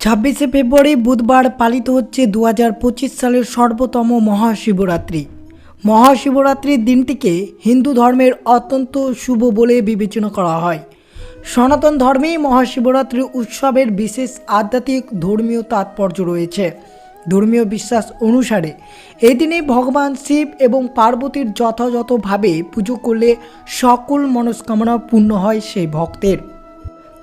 ছাব্বিশে ফেব্রুয়ারি বুধবার পালিত হচ্ছে দু হাজার পঁচিশ সালের সর্বতম মহাশিবরাত্রি। মহাশিবরাত্রির দিনটিকে হিন্দু ধর্মের অত্যন্ত শুভ বলে বিবেচনা করা হয়। সনাতন ধর্মেই মহাশিবরাত্রি উৎসবের বিশেষ আধ্যাত্মিক ধর্মীয় তাৎপর্য রয়েছে। ধর্মীয় বিশ্বাস অনুসারে এই দিনে ভগবান শিব এবং পার্বতীর যথাযথভাবে পুজো করলে সকল মনস্কামনা পূর্ণ হয় সেই ভক্তের।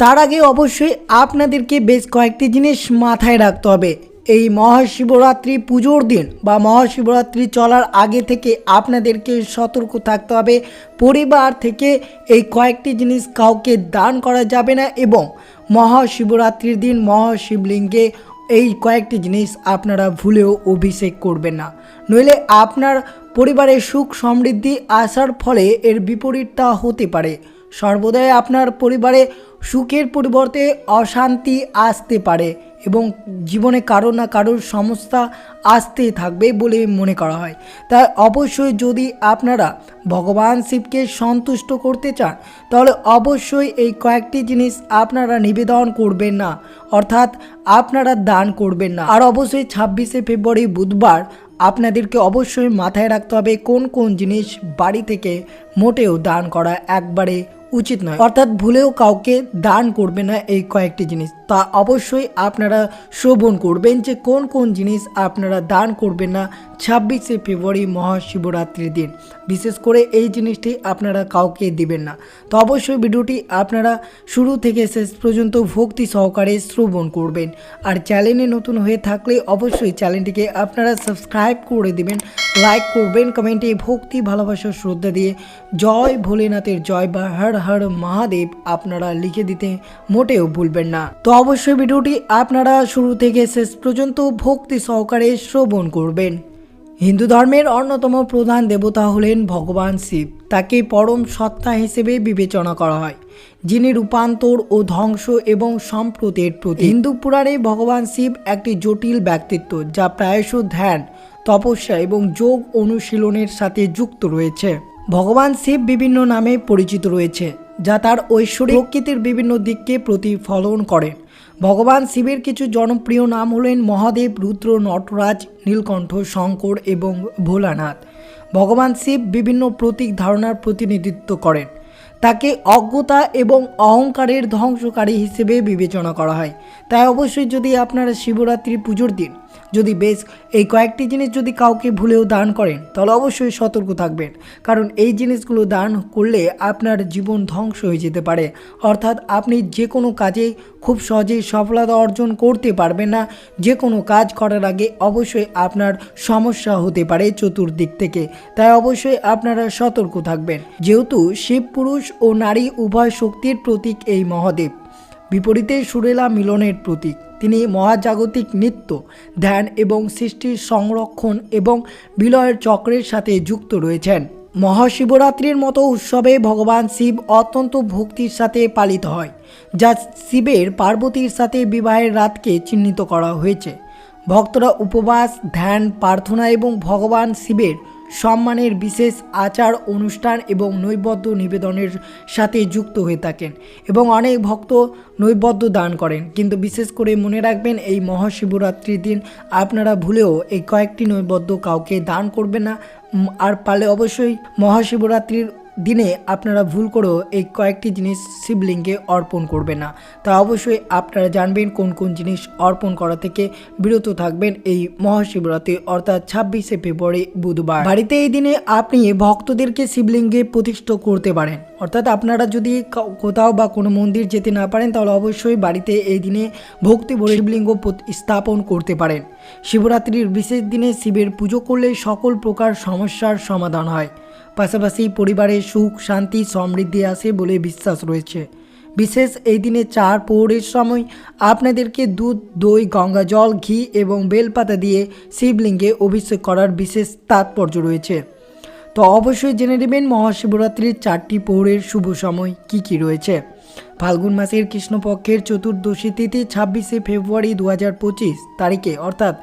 তার আগে অবশ্যই আপনাদেরকে বেশ কয়েকটি জিনিস মাথায় রাখতে হবে। এই মহাশিবরাত্রি পুজোর দিন বা মহাশিবরাত্রি চলার আগে থেকে আপনাদেরকে সতর্ক থাকতে হবে। পরিবার থেকে এই কয়েকটি জিনিস কাউকে দান করা যাবে না এবং মহাশিবরাত্রির দিন মহাশিবলিঙ্গে এই কয়েকটি জিনিস আপনারা ভুলেও অভিষেক করবেন না। নইলে আপনার পরিবারে সুখ সমৃদ্ধি আসার ফলে এর বিপরীতটা হতে পারে। সর্বদাই আপনার পরিবারে সুখের পরিবর্তে অশান্তি আসতে পারে এবং জীবনে কারও না কারোর সমস্যা আসতেই থাকবে বলে মনে করা হয়। তাই অবশ্যই যদি আপনারা ভগবান শিবকে সন্তুষ্ট করতে চান, তাহলে অবশ্যই এই কয়েকটি জিনিস আপনারা নিবেদন করবেন না, অর্থাৎ আপনারা দান করবেন না। আর অবশ্যই ছাব্বিশে ফেব্রুয়ারি বুধবার আপনাদেরকে অবশ্যই মাথায় রাখতে হবে কোন কোন জিনিস বাড়ি থেকে মোটেও দান করা একবারে উচিত নয়। অর্থাৎ ভুলেও কাউকে দান করবে না এই কয়েকটি জিনিস। তা অবশ্যই আপনারা শ্রবণ করবেন যে কোন কোন জিনিস আপনারা দান করবেন না ছাব্বিশে ফেব্রুয়ারি মহাশিবরাত্রির দিন। বিশেষ করে এই জিনিসটি আপনারা কাউকে দিবেন না। তো অবশ্যই ভিডিওটি আপনারা শুরু থেকে শেষ পর্যন্ত ভক্তি সহকারে শ্রবণ করবেন। আর চ্যানেলে নতুন হয়ে থাকলে অবশ্যই চ্যানেলটিকে আপনারা সাবস্ক্রাইব করে দিবেন, লাইক করবেন, কমেন্টে ভক্তি, ভালোবাসা, শ্রদ্ধা দিয়ে জয় ভোলেনাথের জয় বা হর হর মহাদেব আপনারা লিখে দিতে মোটেও ভুলবেন না। তো অবশ্যই ভিডিওটি আপনারা শুরু থেকে শেষ পর্যন্ত ভক্তি সহকারে শ্রবণ করবেন। হিন্দু ধর্মের অন্যতম প্রধান দেবতা হলেন ভগবান শিব। তাকে পরম সত্তা হিসেবে বিবেচনা করা হয়, যিনি রূপান্তর ও ধ্বংস এবং সম্প্রতির প্রতি হিন্দু পুরাণে ভগবান শিব একটি জটিল ব্যক্তিত্ব, যা প্রায়শ ধ্যান, তপস্যা এবং যোগ অনুশীলনের সাথে যুক্ত রয়েছে। ভগবান শিব বিভিন্ন নামে পরিচিত রয়েছে। যা তার ঐশ্বরিক প্রকৃতির বিভিন্ন দিককে প্রতিফলন করেন ভগবান শিবের কিছু জনপ্রিয় নাম হলেন মহাদেব, রুদ্র, নটরাজ, নীলকণ্ঠ, শঙ্কর এবং ভোলানাথ। ভগবান শিব বিভিন্ন প্রতীক ধারণার প্রতিনিধিত্ব করেন। তাকে অজ্ঞতা এবং অহংকারের ধ্বংসকারী হিসেবে বিবেচনা করা হয়। তাই অবশ্যই যদি আপনারা শিবরাত্রি পুজোর দিন যদি বেশ এই কয়েকটি জিনিস যদি কাউকে ভুলেও দান করেন, তাহলে অবশ্যই সতর্ক থাকবেন। কারণ এই জিনিসগুলো দান করলে আপনার জীবন ধ্বংস হয়ে যেতে পারে। অর্থাৎ আপনি যে কোনো কাজে খুব সহজেই সফলতা অর্জন করতে পারবেন না। যে কোনো কাজ করার আগে অবশ্যই আপনার সমস্যা হতে পারে চতুর্দিক থেকে। তাই অবশ্যই আপনারা সতর্ক থাকবেন। যেহেতু শিব পুরুষ ও নারী উভয় শক্তির প্রতীক এই মহাদেব। বিপরীতে সুরেলা মিলনের প্রতীক। তিনি মহাজাগতিক নৃত্য, ধ্যান এবং সৃষ্টির সংরক্ষণ এবং বিলয়ের চক্রের সাথে যুক্ত রয়েছেন। মহাশিবরাত্রির মতো উৎসবে ভগবান শিব অত্যন্ত ভক্তির সাথে পালিত হয়, যা শিবের পার্বতীর সাথে বিবাহের রাতকে চিহ্নিত করা হয়েছে। ভক্তরা উপবাস, ধ্যান, প্রার্থনা এবং ভগবান শিবের সম্মানের বিশেষ আচার, অনুষ্ঠান এবং নৈবদ্য নিবেদনের সাথে যুক্ত হয়ে থাকেন এবং অনেক ভক্ত নৈবদ্য দান করেন। কিন্তু বিশেষ করে মনে রাখবেন, এই মহাশিবরাত্রির দিন আপনারা ভুলেও এই কয়েকটি নৈবদ্য কাউকে দান করবে না। আর পালে অবশ্যই মহাশিবরাত্রির দিনে আপনারা ভুল করেও এই কয়েকটি জিনিস শিবলিঙ্গে অর্পণ করবেন না। তা অবশ্যই আপনারা জানবেন কোন কোন জিনিস অর্পণ করা থেকে বিরত থাকবেন এই মহাশিবরাত্রি, অর্থাৎ ছাব্বিশে ফেব্রুয়ারি বুধবার। বাড়িতে এই দিনে আপনি ভক্তদেরকে শিবলিঙ্গে প্রতিষ্ঠা করতে পারেন। অর্থাৎ আপনারা যদি কোথাও বা কোনো মন্দির যেতে না পারেন, তাহলে অবশ্যই বাড়িতে এই দিনে ভক্তি ভরে শিবলিঙ্গ স্থাপন করতে পারেন। শিবরাত্রির বিশেষ দিনে শিবের পুজো করলে সকল প্রকার সমস্যার সমাধান হয়। পাশাপাশি পরিবারে সুখ, শান্তি, সমৃদ্ধি আসে বলে বিশ্বাস রয়েছে। বিশেষ এই দিনে চার পৌরের সময় আপনাদেরকে দুধ, দই, গঙ্গা জল, ঘি এবং বেলপাতা দিয়ে শিবলিঙ্গে অভিষেক করার বিশেষ তাৎপর্য রয়েছে। তো অবশ্যই জেনে নেবেন মহাশিবরাত্রির চারটি পৌরের শুভ সময় কী কী রয়েছে। ফাল্গুন মাসের কৃষ্ণপক্ষের চতুর্দশী তিথি ছাব্বিশে ফেব্রুয়ারি দু পঁচিশ তারিখে, অর্থাৎ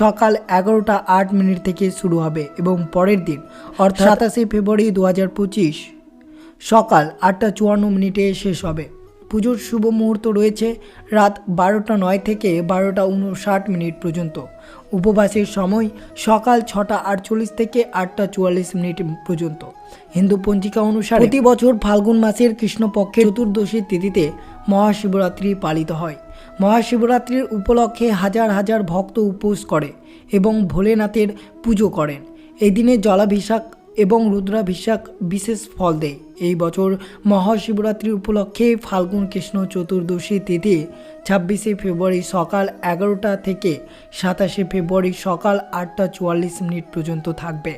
সকাল এগারোটা আট মিনিট থেকে শুরু হবে এবং পরের দিন, অর্থাৎ সাতাশে ফেব্রুয়ারি দু হাজার পঁচিশ সকাল আটটা চুয়ান্ন মিনিটে শেষ হবে। পুজোর শুভ মুহূর্ত রয়েছে রাত বারোটা নয় থেকে বারোটা উনষাট মিনিট পর্যন্ত। উপবাসের সময় সকাল ছটা আটচল্লিশ থেকে আটটা চুয়াল্লিশ মিনিট পর্যন্ত। হিন্দু পঞ্জিকা অনুসারে প্রতি বছর ফাল্গুন মাসের কৃষ্ণপক্ষের চতুর্দশীর তিথিতে মহাশিবরাত্রি পালিত হয়। মহাশিবরাত্রির উপলক্ষে হাজার হাজার ভক্ত উপোস করে এবং ভোলেনাথের পুজো করেন। এই দিনে জলাভিষেক এবং রুদ্রাভিষেক বিশেষ ফল দেয়। এই বছর মহাশিবরাত্রি উপলক্ষে ফাল্গুন কৃষ্ণ চতুর্দশী তিথি, ছাব্বিশে ফেব্রুয়ারি সকাল এগারোটা থেকে সাতাশে ফেব্রুয়ারি সকাল আটটা চুয়াল্লিশ মিনিট পর্যন্ত থাকবে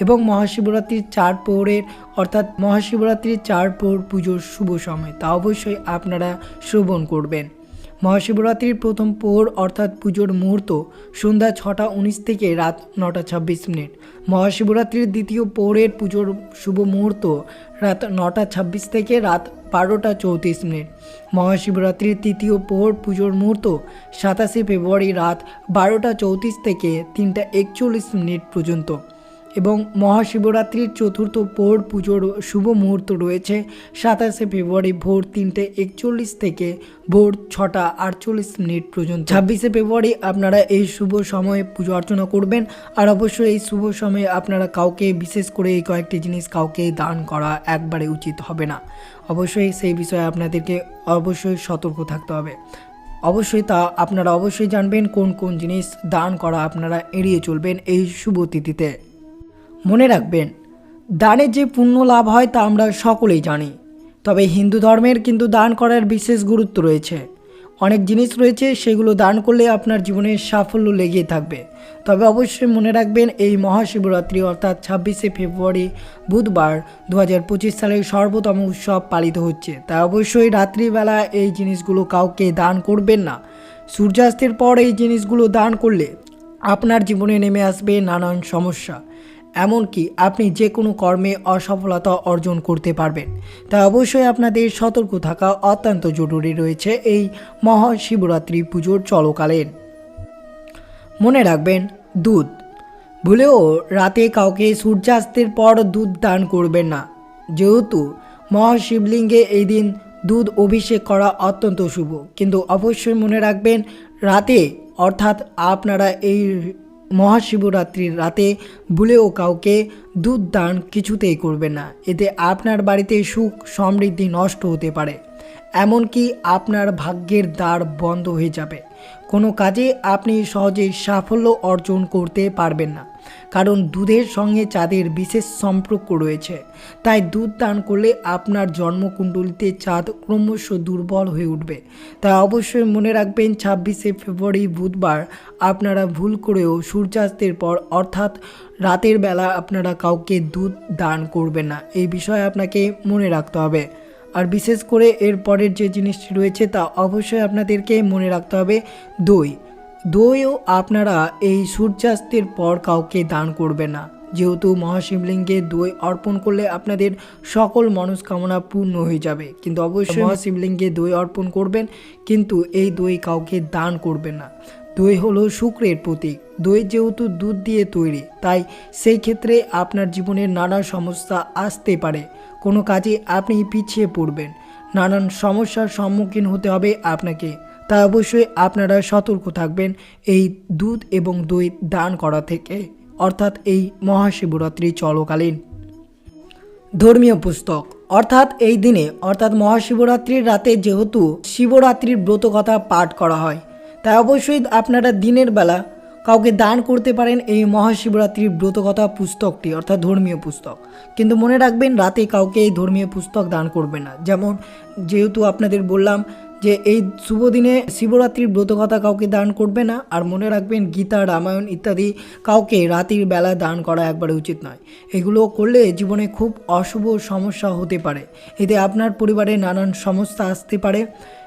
এবং মহাশিবরাত্রির চার পৌরের, অর্থাৎ মহাশিবরাত্রির চার পৌর পুজোর শুভ সময় তা অবশ্যই আপনারা শ্রবণ করবেন। মহাশিবরাত্রির প্রথম পোহর অর্থাৎ পুজোর মুহূর্ত সন্ধ্যা ছটা উনিশ থেকে রাত নটা ছাব্বিশ মিনিট। মহাশিবরাত্রির দ্বিতীয় পোহরের পুজোর শুভ মুহূর্ত রাত নটা ছাব্বিশ থেকে রাত বারোটা চৌত্রিশ মিনিট। মহাশিবরাত্রির তৃতীয় পোহর পুজোর মুহূর্ত সাতাশে ফেব্রুয়ারি রাত বারোটা চৌত্রিশ থেকে তিনটা একচল্লিশ মিনিট পর্যন্ত। এবং মহাশিবরাত্রির চতুর্থ প্রহর পুজোর শুভ মুহূর্ত রয়েছে সাতাশে ফেব্রুয়ারি ভোর তিনটে একচল্লিশ থেকে ভোর ছটা আটচল্লিশ মিনিট পর্যন্ত। ছাব্বিশে ফেব্রুয়ারি আপনারা এই শুভ সময়ে পুজো অর্চনা করবেন, আর অবশ্যই এই শুভ সময়ে আপনারা কাউকে, বিশেষ করে এই কয়েকটি জিনিস কাউকে দান করা একবারে উচিত হবে না। অবশ্যই সেই বিষয়ে আপনাদেরকে অবশ্যই সতর্ক থাকতে হবে। অবশ্যই তা আপনারা অবশ্যই জানবেন, কোন কোন জিনিস দান করা আপনারা এড়িয়ে চলবেন এই শুভ তিথিতে। মনে রাখবেন দানের যে পুণ্য লাভ হয় তা আমরা সকলেই জানি, তবে হিন্দু ধর্মের কিন্তু দান করার বিশেষ গুরুত্ব রয়েছে। অনেক জিনিস রয়েছে, সেগুলো দান করলে আপনার জীবনে সাফল্য লেগেই থাকবে। তবে অবশ্যই মনে রাখবেন, এই মহাশিবরাত্রি অর্থাৎ ছাব্বিশে ফেব্রুয়ারি বুধবার দু হাজার পঁচিশ সালের সর্বতম উৎসব পালিত হচ্ছে। তাই অবশ্যই রাত্রিবেলা এই জিনিসগুলো কাউকে দান করবেন না। সূর্যাস্তের পর এই জিনিসগুলো দান করলে আপনার জীবনে নেমে আসবে নানান সমস্যা। এমনকি আপনি যে কোনো কর্মে অসফলতা অর্জন করতে পারবেন। তাই অবশ্যই আপনাদের সতর্ক থাকা অত্যন্ত জরুরি রয়েছে এই মহাশিবরাত্রি পুজোর চলকালীন মনে রাখবেন, দুধ। ভুলেও রাতে কাউকে সূর্যাস্তের পর দুধ দান করবেন না। যেহেতু মহাশিবলিঙ্গে এই দিন দুধ অভিষেক করা অত্যন্ত শুভ। কিন্তু অবশ্যই মনে রাখবেন, রাতে অর্থাৎ আপনারা এই মহাশিবরাত্রির রাতে ভুলেও কাউকে দুধ দান কিছুতেই করবে না। এতে আপনার বাড়িতে সুখ, সমৃদ্ধি নষ্ট হতে পারে। এমনকি আপনার ভাগ্যের দ্বার বন্ধ হয়ে যাবে। কোনো কাজে আপনি সহজেই সাফল্য অর্জন করতে পারবেন না, কারণ দুধের সঙ্গে চাঁদের বিশেষ সম্পর্ক রয়েছে। তাই দুধ দান করলে আপনার জন্মকুণ্ডলিতে চাঁদ ক্রমশ দুর্বল হয়ে উঠবে। তাই অবশ্যই মনে রাখবেন, ছাব্বিশে ফেব্রুয়ারি বুধবার আপনারা ভুল করেও সূর্যাস্তের পর অর্থাৎ রাতের বেলা আপনারা কাউকে দুধ দান করবেন না। এই বিষয়ে আপনাকে মনে রাখতে হবে। আর বিশেষ করে এর পরের যে জিনিসটি রয়েছে তা অবশ্যই আপনাদেরকে মনে রাখতে হবে দই। দইও আপনারা এই সূর্যাস্তের পর কাউকে দান করবে না। যেহেতু মহাশিবলিঙ্গে দই অর্পণ করলে আপনাদের সকল মনস্কামনা পূর্ণ হয়ে যাবে। কিন্তু অবশ্যই মহাশিবলিঙ্গে দই অর্পণ করবেন কিন্তু এই দই কাউকে দান করবেন না। দই হলো শুক্রের প্রতীক। দই যেহেতু দুধ দিয়ে তৈরি তাই সেই ক্ষেত্রে আপনার জীবনের নানা সমস্যা আসতে পারে। কোনো কাজে আপনি পিছিয়ে পড়বেন। নানান সমস্যার সম্মুখীন হতে হবে আপনাকে। তাই অবশ্যই আপনারা সতর্ক থাকবেন এই দুধ এবং দই দান করা থেকে, অর্থাৎ এই মহাশিবরাত্রি চলকালীন। ধর্মীয় পুস্তক, অর্থাৎ এই দিনে, অর্থাৎ মহাশিবরাত্রির রাতে যেহেতু শিবরাত্রির ব্রতকথা পাঠ করা হয়, তাই অবশ্যই আপনারা দিনের বেলা কাউকে দান করতে পারেন এই মহাশিবরাত্রির ব্রতকথা পুস্তকটি, অর্থাৎ ধর্মীয় পুস্তক। কিন্তু মনে রাখবেন, রাতে কাউকে এই ধর্মীয় পুস্তক দান করবে না। যেমন যেহেতু আপনাদের বললাম যে এই শুভ দিনে শিবরাত্রির ব্রতকথা কাউকে দান করবে না, আর মনে রাখবেন গীতা, রামায়ণ ইত্যাদি কাউকে রাতের বেলা দান করা একবারে উচিত নয়। এগুলো করলে জীবনে খুব অশুভ সমস্যা হতে পারে। এতে আপনার পরিবারে নানান সমস্যা আসতে পারে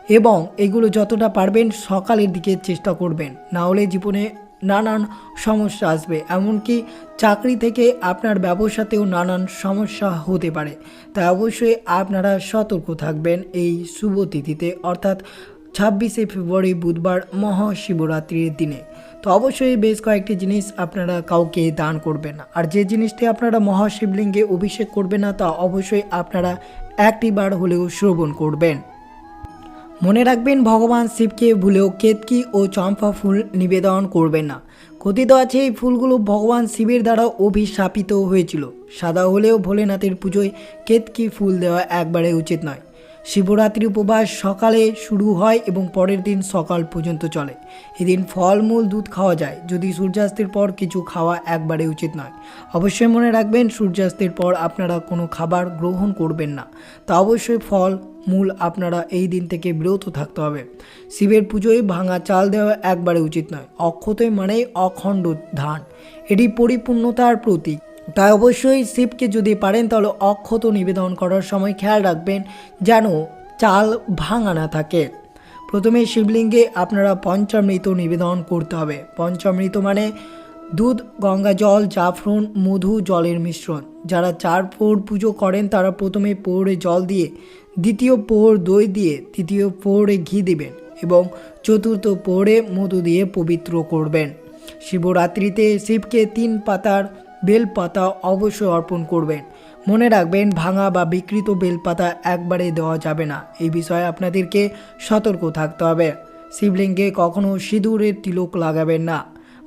এবং এগুলো যতটা পারবেন সকালের দিকে চেষ্টা করবেন। না হলে জীবনে নানান সমস্যা আসবে। এমনকি চাকরি থেকে আপনার ব্যবসাতেও নানান সমস্যা হতে পারে। তাই অবশ্যই আপনারা সতর্ক থাকবেন এই শুভ তিথিতে, অর্থাৎ ছাব্বিশে ফেব্রুয়ারি বুধবার মহাশিবরাত্রির দিনে। তো অবশ্যই বেশ কয়েকটি জিনিস আপনারা কাউকে দান করবেন। আর যে জিনিসটি আপনারা মহাশিবলিঙ্গে অভিষেক করবেন না, তা অবশ্যই আপনারা একটি বার হলেও শ্রবণ করবেন। মনে রাখবেন, ভগবান শিবকে ভুলেও কেতকি ও চম্পা ফুল নিবেদন করবেন না। কথিত আছে, এই ফুলগুলো ভগবান শিবের দ্বারা অভিশাপিত হয়েছিল। সাদা হলেও ভোলেনাথের পুজোয় কেতকি ফুল দেওয়া একবারে উচিত নয়। শিবরাত্রি উপবাস সকালে শুরু হয় এবং পরের দিন সকাল পর্যন্ত চলে। এদিন ফলমূল, দুধ খাওয়া যায়। যদি সূর্যাস্তের পর কিছু খাওয়া একবারে উচিত নয়। অবশ্যই মনে রাখবেন, সূর্যাস্তের পর আপনারা কোনো খাবার গ্রহণ করবেন না। তা অবশ্যই ফল, মূল আপনারা এই দিন থেকে বিরত থাকতে হবে। শিবের পুজোয় ভাঙা চাল দেওয়া একবারে উচিত নয়। অক্ষতই মানেই অখণ্ড ধান। এটি পরিপূর্ণতার প্রতীক। তাই অবশ্যই শিবকে যদি পারেন, তাহলে অক্ষত নিবেদন করার সময় খেয়াল রাখবেন যেন চাল ভাঙা না থাকে। প্রথমে শিবলিঙ্গে আপনারা পঞ্চামৃত নিবেদন করতে হবে। পঞ্চামৃত মানে দুধ, গঙ্গা জল, জাফরন, মধু, জলের মিশ্রণ। যারা চার পোহর পুজো করেন, তারা প্রথমে পোহরে জল দিয়ে, দ্বিতীয় পোহর দই দিয়ে, তৃতীয় পোহরে ঘি দিবেন এবং চতুর্থ পোহরে মধু দিয়ে পবিত্র করবেন। শিবরাত্রিতে শিবকে তিন পাতার বেলপাতা অবশ্যই অর্পণ করবেন। মনে রাখবেন, ভাঙা বা বিকৃত বেলপাতা একবারে দেওয়া যাবে না। এই বিষয়ে আপনাদেরকে সতর্ক থাকতে হবে। শিবলিঙ্গে কখনো সিঁদুরের তিলক লাগাবেন না।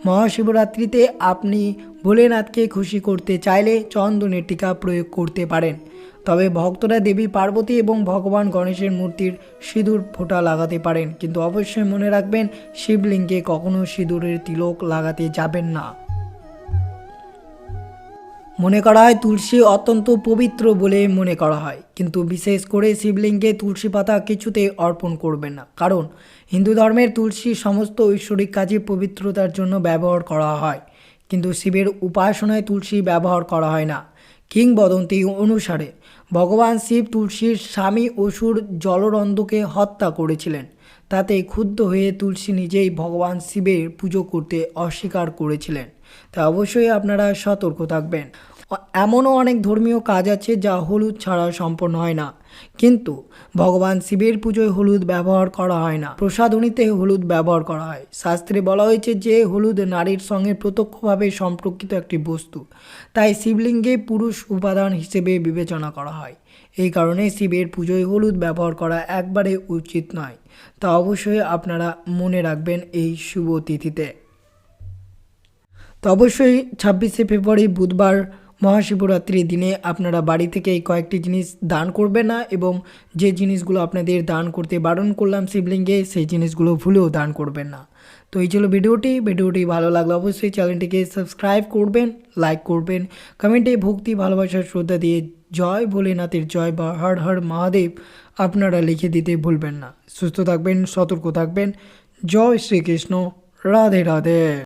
মহাশিবরাত্রিতে আপনি ভোলেনাথকে খুশি করতে চাইলে চন্দনের টিকা প্রয়োগ করতে পারেন। তবে ভক্তরা দেবী পার্বতী এবং ভগবান গণেশের মূর্তির সিঁদুর ফোঁটা লাগাতে পারেন। কিন্তু অবশ্যই মনে রাখবেন, শিবলিঙ্গে কখনো সিঁদুরের তিলক লাগাতে যাবেন না। মনে করা হয় তুলসী অত্যন্ত পবিত্র বলে মনে করা হয়। কিন্তু বিশেষ করে শিবলিঙ্গে তুলসী পাতা কিছুতেই অর্পণ করবেন না। কারণ হিন্দু ধর্মের তুলসী সমস্ত ঐশ্বরিক কাজে পবিত্রতার জন্য ব্যবহার করা হয়। কিন্তু শিবের উপাসনায় তুলসী ব্যবহার করা হয় না। কিংবদন্তি অনুসারে ভগবান শিব তুলসীর স্বামী অসুর জলরন্ধকে হত্যা করেছিলেন। তাতে ক্ষুব্ধ হয়ে তুলসী নিজেই ভগবান শিবের পুজো করতে অস্বীকার করেছিলেন। তা অবশ্যই আপনারা সতর্ক থাকবেন। এমনও অনেক ধর্মীয় কাজ আছে যা হলুদ ছাড়া সম্পন্ন হয় না। কিন্তু ভগবান শিবের পুজোয় হলুদ ব্যবহার করা হয় না। প্রসাধনীতে হলুদ ব্যবহার করা হয়। শাস্ত্রে বলা হয়েছে যে হলুদ নারীর সঙ্গে প্রত্যক্ষভাবে সম্পর্কিত একটি বস্তু। তাই শিবলিঙ্গে পুরুষ উপাদান হিসেবে বিবেচনা করা হয়। এই কারণে শিবের পুজোয় হলুদ ব্যবহার করা একবারে উচিত নয়। তা অবশ্যই আপনারা মনে রাখবেন এই শুভ তিথিতে। তো অবশ্যই ছাব্বিশে ফেব্রুয়ারি বুধবার মহাশিবরাত্রির দিনে আপনারা বাড়ি থেকে এই কয়েকটি জিনিস দান করবেন না এবং যে জিনিসগুলো আপনাদের দান করতে বারণ করলাম শিবলিঙ্গে, সেই জিনিসগুলো ভুলেও দান করবেন না। তো এই ছিল ভিডিওটি। ভিডিওটি ভালো লাগলে অবশ্যই চ্যানেলটিকে সাবস্ক্রাইব করবেন, লাইক করবেন, কমেন্টে ভক্তি ভালোবাসার শ্রদ্ধা দিয়ে জয় ভোলেনাথের জয় বা হর হর মহাদেব আপনারা লিখে দিতে ভুলবেন না। সুস্থ থাকবেন, সতর্ক থাকবেন। জয় শ্রীকৃষ্ণ। রাধে রাধে।